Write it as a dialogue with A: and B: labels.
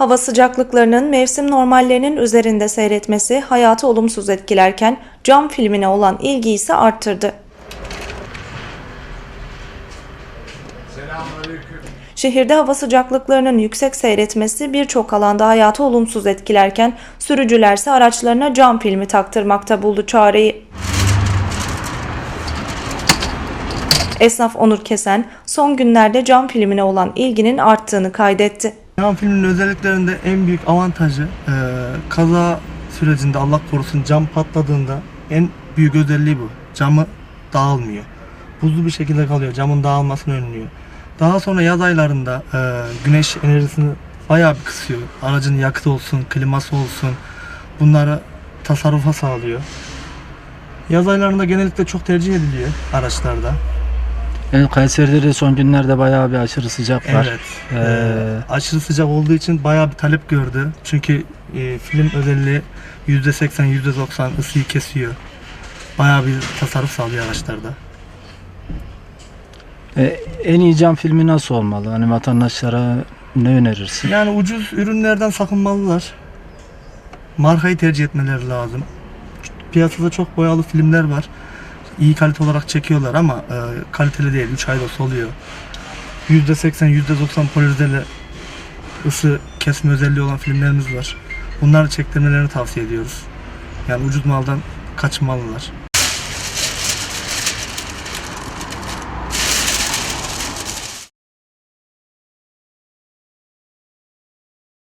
A: Hava sıcaklıklarının mevsim normallerinin üzerinde seyretmesi hayatı olumsuz etkilerken cam filmine olan ilgi ise arttırdı. Şehirde hava sıcaklıklarının yüksek seyretmesi birçok alanda hayatı olumsuz etkilerken sürücülerse araçlarına cam filmi taktırmakta buldu çareyi. Esnaf Onur Kesen son günlerde cam filmine olan ilginin arttığını kaydetti.
B: Cam filmin özelliklerinde en büyük avantajı e, kaza sürecinde Allah korusun cam patladığında en büyük özelliği bu. Camı dağılmıyor. Buzlu bir şekilde kalıyor. Camın dağılmasını önlüyor. Daha sonra yaz aylarında e, güneş enerjisini bayağı bir kısıyor. Aracın yakıtı olsun, kliması olsun bunları tasarrufa sağlıyor. Yaz aylarında genellikle çok tercih ediliyor araçlarda.
C: Evet, Kayseri'de de son günlerde bayağı bir aşırı sıcak var.
B: Evet.
C: Ee,
B: Ee, aşırı sıcak olduğu için bayağı bir talep gördü. Çünkü e, film özelliği %80 %90 ısıyı kesiyor. Bayağı bir tasarruf sağlıyor araçlarda.
C: e, en iyi cam filmi nasıl olmalı? Hani vatandaşlara ne önerirsin?
B: Yani ucuz ürünlerden sakınmalılar. Markayı tercih etmeleri lazım. Piyasada çok boyalı filmler var. İyi kalite olarak çekiyorlar ama e, kaliteli değil. 3 ayda soluyor. %80 %90 polirizeli ısı kesme özelliği olan filmlerimiz var. Bunları çektirmelerini tavsiye ediyoruz. Yani ucuz maldan kaçınmalılar.